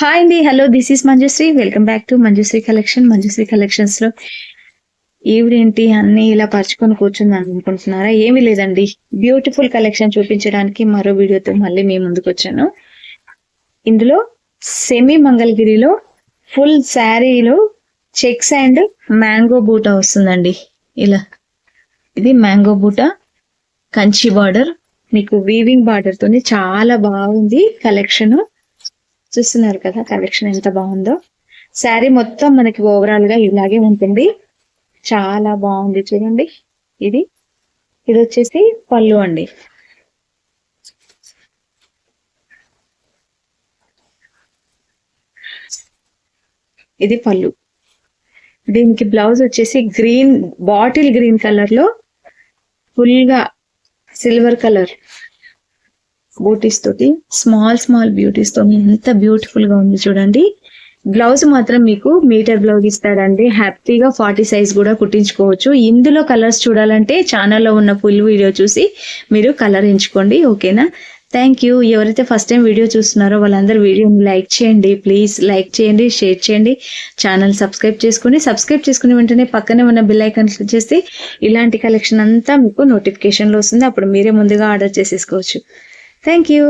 Hi అండి hello this is Manjushri welcome back to Manjushri collection Manjushri కలెక్షన్స్లో. ఈవిడేంటి అన్ని ఇలా పరుచుకొని కూర్చుంది అనుకుంటున్నారా? ఏమీ లేదండి. బ్యూటిఫుల్ కలెక్షన్ చూపించడానికి మరో వీడియోతో మళ్ళీ మీ ముందుకు వచ్చాను. ఇందులో సెమీ మంగళగిరిలో ఫుల్ శారీలో చెక్స్ అండ్ మ్యాంగో బూట వస్తుందండి. ఇలా. ఇది మ్యాంగో బూటా కంచి బార్డర్. మీకు వీవింగ్ బార్డర్ తోని చాలా బాగుంది కలెక్షను చూస్తున్నారు కదా కలెక్షన్ ఎంత బాగుందో. శారీ మొత్తం మనకి ఓవరాల్గా ఇలాగే ఉంటుంది. చాలా బాగుంది చూడండి. ఇది ఇది వచ్చేసి పళ్ళు అండి. ఇది పళ్ళు. దీనికి బ్లౌజ్ వచ్చేసి గ్రీన్ బాటిల్ గ్రీన్ కలర్లో ఫుల్గా సిల్వర్ కలర్. బూటీస్ తోటి స్మాల్ స్మాల్ బ్యూటీస్తో ఎంత బ్యూటిఫుల్గా ఉంది చూడండి. బ్లౌజ్ మాత్రం మీకు మీటర్ బ్లౌజ్ ఇస్తాడండి. హ్యాపీగా ఫార్టీ సైజ్ కూడా కుట్టించుకోవచ్చు. ఇందులో కలర్స్ చూడాలంటే ఛానల్లో ఉన్న ఫుల్ వీడియో చూసి మీరు కలర్ ఎంచుకోండి ఓకేనా? థ్యాంక్ యూ ఎవరైతే ఫస్ట్ టైం వీడియో చూస్తున్నారో వాళ్ళందరూ వీడియోని లైక్ చేయండి ప్లీజ్ లైక్ చేయండి షేర్ చేయండి. ఛానల్ సబ్స్క్రైబ్ చేసుకుని సబ్స్క్రైబ్ చేసుకుని వెంటనే పక్కనే ఉన్న బిల్ ఐకాన్ క్లిక్ చేస్తే ఇలాంటి కలెక్షన్ అంతా మీకు నోటిఫికేషన్లో వస్తుంది. అప్పుడు మీరే ముందుగా ఆర్డర్ చేసేసుకోవచ్చు. Thank you